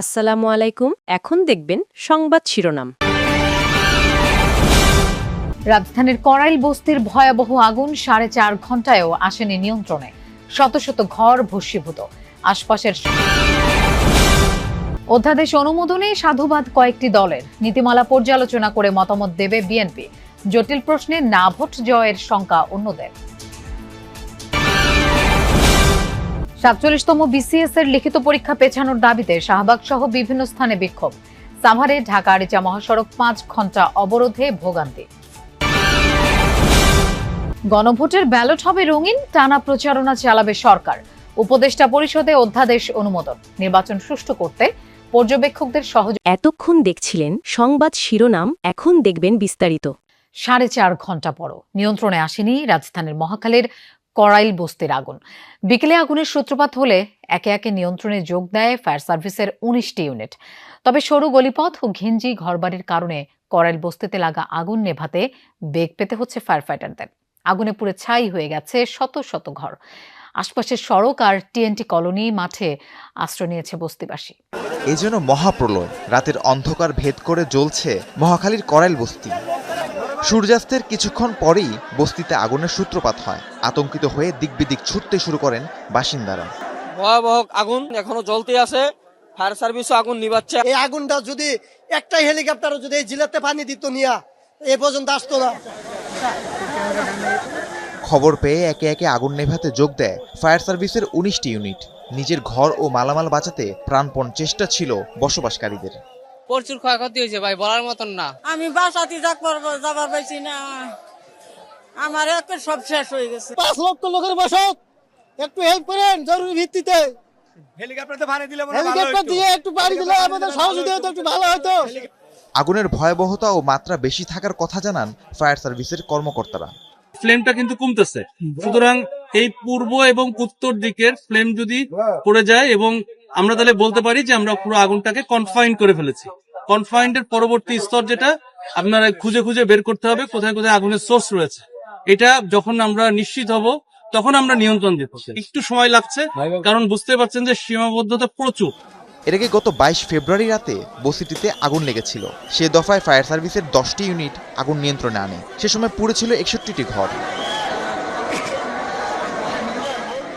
আসসালামু আলাইকুম। এখন দেখবেন সংবাদ শিরোনাম। রাজধানীর করাইল বস্তির ভয়াবহ আগুন সাড়ে চার ঘন্টায়ও আসেনি নিয়ন্ত্রণে। শত শত ঘর ভস্মীভূত। আশপাশের অধ্যাদেশ অনুমোদনে সাধুবাদ কয়েকটি দলের। নীতিমালা পর্যালোচনা করে মতামত দেবে বিএনপি। জটিল প্রশ্নে না ভোট জয়ের শঙ্কা অন্যদের। সাতচল্লিশতম বিসিএস এর লিখিত পরীক্ষা পেছানোর দাবিতে শাহবাগ সহ বিভিন্ন স্থানে বিক্ষোভ। সাভারে ঢাকা আরিচা মহাসড়ক পাঁচ ঘণ্টা অবরোধে ভোগান্তি। গণভোটের ব্যালট হবে রঙিন টানা প্রচারণা চালাবে সরকার। উপদেষ্টা পরিষদে অধ্যাদেশ অনুমোদন। নির্বাচন সুষ্ঠু করতে পর্যবেক্ষকদের সহযোগ এতক্ষণ দেখছিলেন সংবাদ শিরোনাম এখন দেখবেন বিস্তারিত। সাড়ে চার ঘণ্টা পরও। নিয়ন্ত্রণে আসেনি রাজধানীর মহাখালীর করাইল বস্তির আগুন। বিকেলে আগুনের সূত্রপাত হলে একে একে নিয়ন্ত্রণে যোগ দেয় ফায়ার সার্ভিসের উনিশটি ইউনিট। তবে সরু গলিপথ ও ঘিঞ্জি ঘরবাড়ির কারণে করাইল বস্তিতে লাগা আগুন নেভাতে বেগ পেতে হচ্ছে ফায়ার ফাইটারদের আগুনে পুড়ে ছাই হয়ে গেছে শত শত ঘর। আশপাশের সড়ক আর টিএনটি কলোনি মাঠে আশ্রয় নিয়েছে বস্তিবাসী। এ যেন মহাপ্রলয়, রাতের অন্ধকার ভেদ করে জ্বলছে মহাখালীর করাইল বস্তি। সূর্যাস্তের কিছুক্ষণ পরেই বস্তিতে আগুনের সূত্রপাত হয়। আতঙ্কিত হয়ে দিকবিদিক ছুটতে শুরু করেন বাসিন্দারা। ভয়াবহ আগুন এখনও জ্বলতে আছে। ফায়ার সার্ভিসও আগুন নিবাচ্ছে এই আগুনটা যদি একটা হেলিকপ্টারও যদি এই জিলাতে পানি দিত নিয়া এ পর্যন্ত আসতো না। খবর পেয়ে একে একে আগুন নেভাতে যোগ দেয় ফায়ার সার্ভিসের উনিশটি ইউনিট। নিজের ঘর ও মালামাল বাঁচাতে প্রাণপণ চেষ্টা ছিল বসবাসকারীদের। প্রচুর ক্ষয়ক্ষতি হয়েছে ভাই বলার মতন না। আমি বাসাতে যাবার যাবার পাইছি না। আমার একের সব শেষ হয়ে গেছে। পাঁচ লক্ষ লোকের বসত একটু হেল্প করেন জরুরি ভিত্তিতে। হেলিকপ্টার দিয়ে একটু পানি দিলে আমাদের সহযোগিতা হতো একটু ভালো হতো আগুনের ভয়াবহতা ও মাত্রা বেশি থাকার কথা জানান ফায়ার সার্ভিসের কর্মকর্তারা। ফ্লেমটা কিন্তু কমতেছে। সুতরাং এই পূর্ব এবং উত্তর দিকের ফ্লেম যদি পড়ে যায় এবং আমরা তাহলে বলতে পারি যে আমরা পুরো আগুনটাকে কনফাইন করে ফেলেছি। কনফাইন্ড এর পরবর্তী স্তর যেটা আপনারা খুঁজে খুঁজে বের করতে হবে কোথায় কোথায় আগুনের সোর্স রয়েছে। এটা যখন আমরা নিশ্চিত হব তখন আমরা নিয়ন্ত্রণ দিতে একটু সময় লাগছে কারণ বুঝতে পারছেন যে সীমাবদ্ধতা প্রচুর। এর আগে গত বাইশ ফেব্রুয়ারি রাতে বসিটিতে আগুন লেগেছিল? সে দফায় ফায়ার সার্ভিসের দশটি ইউনিট আগুন নিয়ন্ত্রণে আনে। সে সময় পুড়েছিল একষট্টিটি ঘর।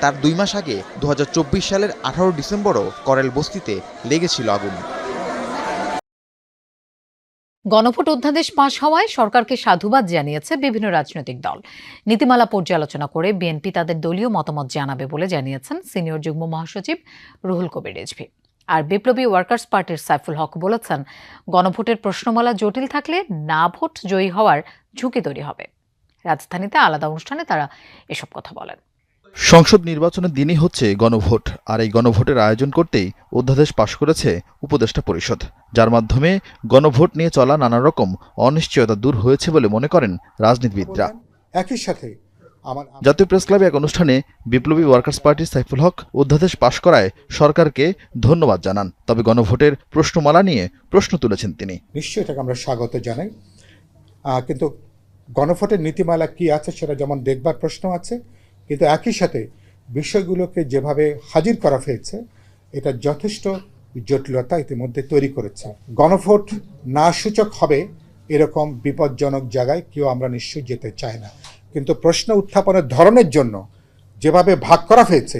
তার দুই মাস আগে দুহাজার চব্বিশ সালের আঠারো ডিসেম্বরও করেল বস্তিতে লেগেছিল আগুন। গণভোট অধ্যাদেশ পাশ হওয়ায় সরকারকে সাধুবাদ জানিয়েছে বিভিন্ন রাজনৈতিক দল। নীতিমালা পর্যালোচনা করে বিএনপি তাদের দলীয় মতামত জানাবে বলে জানিয়েছেন সিনিয়র যুগ্ম মহাসচিব রুহুল কবির রেজভি। আর বিপ্লবী ওয়ার্কার্স পার্টির সাইফুল হক বলেছেন, গণভোটের প্রশ্নমালা জটিল থাকলে না ভোট জয়ী হওয়ার ঝুঁকি তৈরি হবে। রাজধানীতে আলাদা অনুষ্ঠানে তারা এসব কথা বলেন। সংসদ নির্বাচনের দিনই হচ্ছে গণভোট আর এই গণভোটের আয়োজন করতেই অধ্যাদেশ পাশ করেছে উপদেষ্টা পরিষদ। যার মাধ্যমে গণভোট নিয়ে চলা নানা রকম অনিশ্চয়তা দূর হয়েছে বলে মনে করেন রাজনীতিবিদরা। একই সাথে আমার জাতীয় প্রেস ক্লাবে এক অনুষ্ঠানে বিপ্লবী ওয়ার্কার্স পার্টির সাইফুল হক অধ্যাদেশ পাশ করায় সরকারকে ধন্যবাদ জানান। তবে গণভোটের প্রশ্নমালা নিয়ে প্রশ্ন তুলেছেন তিনি। নিশ্চয়ই এটাকে আমরা স্বাগত জানাই। কিন্তু গণভোটের নীতিমালা কি আছে সেটা যেমন দেখবার প্রশ্ন আছে কিন্তু একই সাথে বিষয়গুলোকে যেভাবে হাজির করা হয়েছে, এটা যথেষ্ট জটিলতা ইতিমধ্যে তৈরি করেছে। গণভোট না সূচক হবে এরকম বিপজ্জনক জায়গায় কেউ আমরা নিশ্চয়ই যেতে চাই না। কিন্তু প্রশ্ন উত্থাপনের ধরনের জন্য যেভাবে ভাগ করা হয়েছে,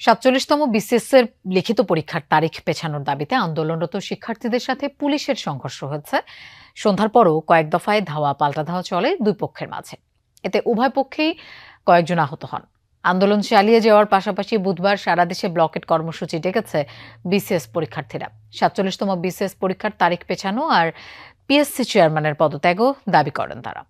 সাতচল্লিশতম বিসিএস এর লিখিত পরীক্ষার তারিখ পেছানোর দাবিতে আন্দোলনরত শিক্ষার্থীদের সাথে পুলিশের সংঘর্ষ হয়েছে। সন্ধ্যার পরও কয়েক দফায় ধাওয়া, পাল্টা ধাওয়া চলে দুই পক্ষের মাঝে। এতে উভয় পক্ষেই কয়েকজন আহত হন। আন্দোলন চালিয়ে যাওয়ার পাশাপাশি বুধবার সারা দেশে ব্লকেট কর্মসূচি ডেকেছে বিসিএস পরীক্ষার্থীরা। সাতচল্লিশতম বিসিএস পরীক্ষার তারিখ পেছানো আর পিএসসি চেয়ারম্যানের পদত্যাগও দাবি করেন তারা।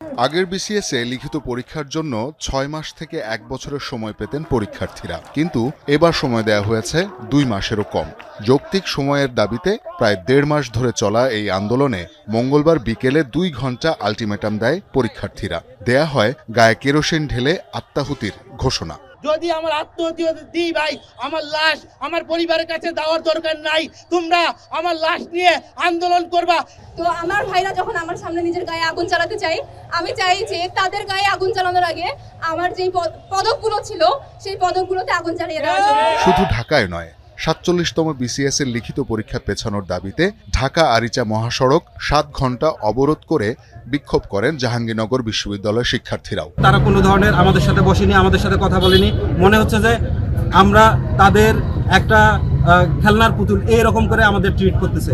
আগের বিসিএস এ লিখিত পরীক্ষার জন্য ছয় মাস থেকে এক বছরের সময় পেতেন পরীক্ষার্থীরা। কিন্তু এবার সময় দেয়া হয়েছে দুই মাসেরও কম। যৌক্তিক সময়ের দাবিতে প্রায় দেড় মাস ধরে চলা এই আন্দোলনে মঙ্গলবার বিকেলে দুই ঘণ্টা আলটিমেটাম দেয় পরীক্ষার্থীরা। দেয়া হয় গায়ে কেরোসিন ঢেলে আত্মাহুতির ঘোষণা। যদি আমার আত্মহত্যা দিই ভাই আমার লাশ আমার পরিবারের কাছে দেওয়ার দরকার নাই। তোমরা আমার লাশ নিয়ে আন্দোলন করবা। তো আমার ভাইরা যখন আমার সামনে নিজের গায়ে আগুন চালাতে চাই আমি চাই যে তাদের গায়ে আগুন চালানোর আগে আমার যেই পদ- পদকগুলো ছিল সেই পদকগুলোতে আগুন চালিয়ে দেওয়া শুধু ঢাকায় নয় সাতচল্লিশতম বিসিএস এর লিখিত পরীক্ষা পেছানোর দাবিতে ঢাকা আরিচা মহাসড়ক সাত ঘণ্টা অবরোধ করে বিক্ষোভ করেন জাহাঙ্গীরনগর বিশ্ববিদ্যালয়ের শিক্ষার্থীরাও। তারা কোনো ধরনের আমাদের সাথে বসেনি, আমাদের সাথে কথা বলেনি। মনে হচ্ছে যে আমরা তাদের একটা খেলনার পুতুল এইরকম করে আমাদের ট্রিট করতেছে।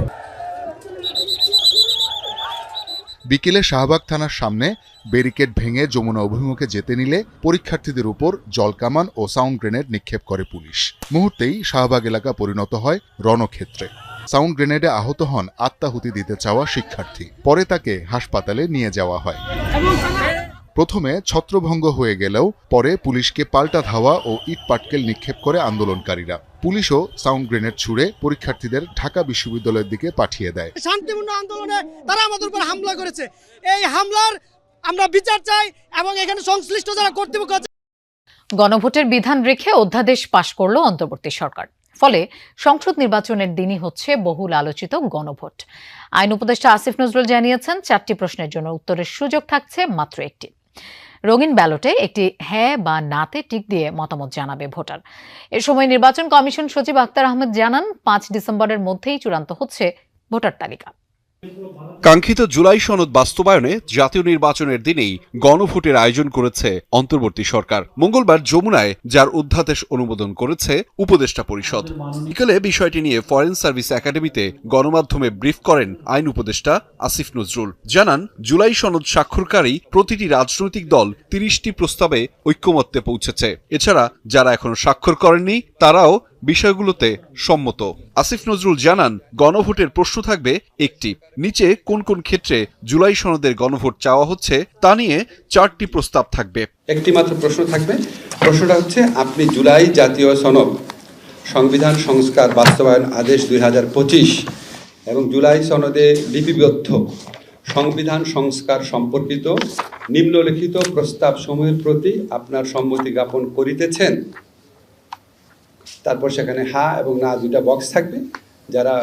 বিকেলে শাহবাগ থানার সামনে ব্যারিকেড ভেঙে যমুনা অভিমুখে যেতে নিলে পরীক্ষার্থীদের উপর জলকামান ও সাউন্ড গ্রেনেড নিক্ষেপ করে পুলিশ। মুহূর্তেই শাহবাগ এলাকা পরিণত হয় রণক্ষেত্রে। সাউন্ড গ্রেনেডে আহত হন আত্মাহুতি দিতে চাওয়া শিক্ষার্থী। পরে তাকে হাসপাতালে নিয়ে যাওয়া হয়। প্রথমে ছত্রভঙ্গ হয়ে গেলেও পরে পুলিশকে পাল্টা ধাওয়া ও ইট পাটকেল নিক্ষেপ করে আন্দোলনকারীরা। পুলিশও সাউন্ড গ্রেনেড ছুড়ে পরীক্ষার্থীদের ঢাকা বিশ্ববিদ্যালয়ের দিকে পাঠিয়ে দেয়। শান্তিপূর্ণ আন্দোলনে তারা আমাদের উপর হামলা করেছে। এই হামলার আমরা বিচার চাই এবং এখানে সংশ্লিষ্ট যারা কর্তৃপক্ষ আছে গণভোটের বিধান রেখে অধ্যাদেশ পাশ করল অন্তর্বর্তী সরকার। ফলে সংসদ নির্বাচনের দিনই হচ্ছে বহুল আলোচিত গণভোট। আইন উপদেষ্টা আসিফ নজরুল জানিয়েছেন চারটি প্রশ্নের জন্য উত্তরের সুযোগ থাকছে মাত্র একটি। রঙিন ব্যালটে একটি হ্যাঁ বা নাতে টিক দিয়ে মতামত জানাবে ভোটার। এ সময় নির্বাচন কমিশন সচিব আক্তার আহমেদ জানান, পাঁচ ডিসেম্বরের মধ্যেই চূড়ান্ত হচ্ছে ভোটার তালিকা। কাঙ্ক্ষিত জুলাই সনদ বাস্তবায়নে জাতীয় নির্বাচনের দিনেই গণভোটের আয়োজন করেছে অন্তর্বর্তী সরকার। মঙ্গলবার যমুনায়, যার অধ্যাদেশ অনুমোদন করেছে উপদেষ্টা পরিষদ। বিকেলে বিষয়টি নিয়ে ফরেন সার্ভিস একাডেমিতে গণমাধ্যমে ব্রিফ করেন আইন উপদেষ্টা আসিফ নজরুল। জানান, জুলাই সনদ স্বাক্ষরকারী প্রতিটি রাজনৈতিক দল তিরিশটি প্রস্তাবে ঐক্যমত্যে পৌঁছেছে। এছাড়া যারা এখনও স্বাক্ষর করেননি, তারাও বিষয়গুলোতে সম্মত। আসিফ নজরুল জানান, গণভোটের প্রশ্ন থাকবে একটি, নিচে কোন কোন ক্ষেত্রে জুলাই সনদের গণভোট চাওয়া হচ্ছে তা নিয়ে চারটি প্রস্তাব থাকবে। একটি মাত্র প্রশ্ন থাকবে। প্রশ্নটা হচ্ছে, আপনি জুলাই জাতীয় সনদ, সংবিধান সংস্কার বাস্তবায়ন আদেশ দুই হাজার পঁচিশ এবং জুলাই সনদে লিপিবদ্ধ, সংবিধান সংস্কার সম্পর্কিত নিম্নলিখিত প্রস্তাব সমূহের প্রতি আপনার সম্মতি জ্ঞাপন করিতেছেন? তারপর সেখানে হা এবং না দুইটা বক্স থাকবে। যারা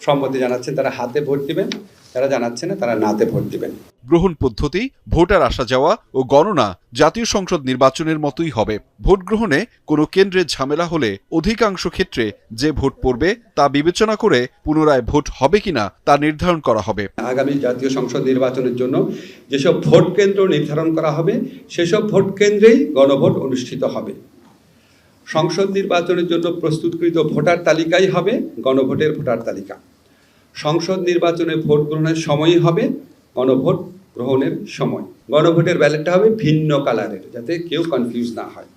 সম্মতি জানাচ্ছেন তারা হাতে ভোট দিবেন যারা জানাচ্ছেন না তারা নাতে ভোট দিবেন। গ্রহণ পদ্ধতি ভোটার আসা যাওয়া ও গণনা জাতীয় সংসদ নির্বাচনের মতোই হবে। ভোট গ্রহণে কোনো কেন্দ্রের ঝামেলা হলে অধিকাংশ ক্ষেত্রে যে ভোট পড়বে তা বিবেচনা করে পুনরায় ভোট হবে কিনা তা নির্ধারণ করা হবে। আগামী জাতীয় সংসদ নির্বাচনের জন্য যেসব ভোট কেন্দ্র নির্ধারণ করা হবে সেসব ভোট কেন্দ্রেই গণভোট অনুষ্ঠিত হবে। সংসদ নির্বাচনের জন্য প্রস্তুতকৃত ভোটার তালিকাই হবে গণভোটের ভোটার তালিকা। সংসদ নির্বাচনে ভোট গ্রহণের সময়ই হবে গণভোট গ্রহণের সময়। গণভোটের ব্যালেটটা হবে ভিন্ন কালারের, যাতে কেউ কনফিউজ না হয়।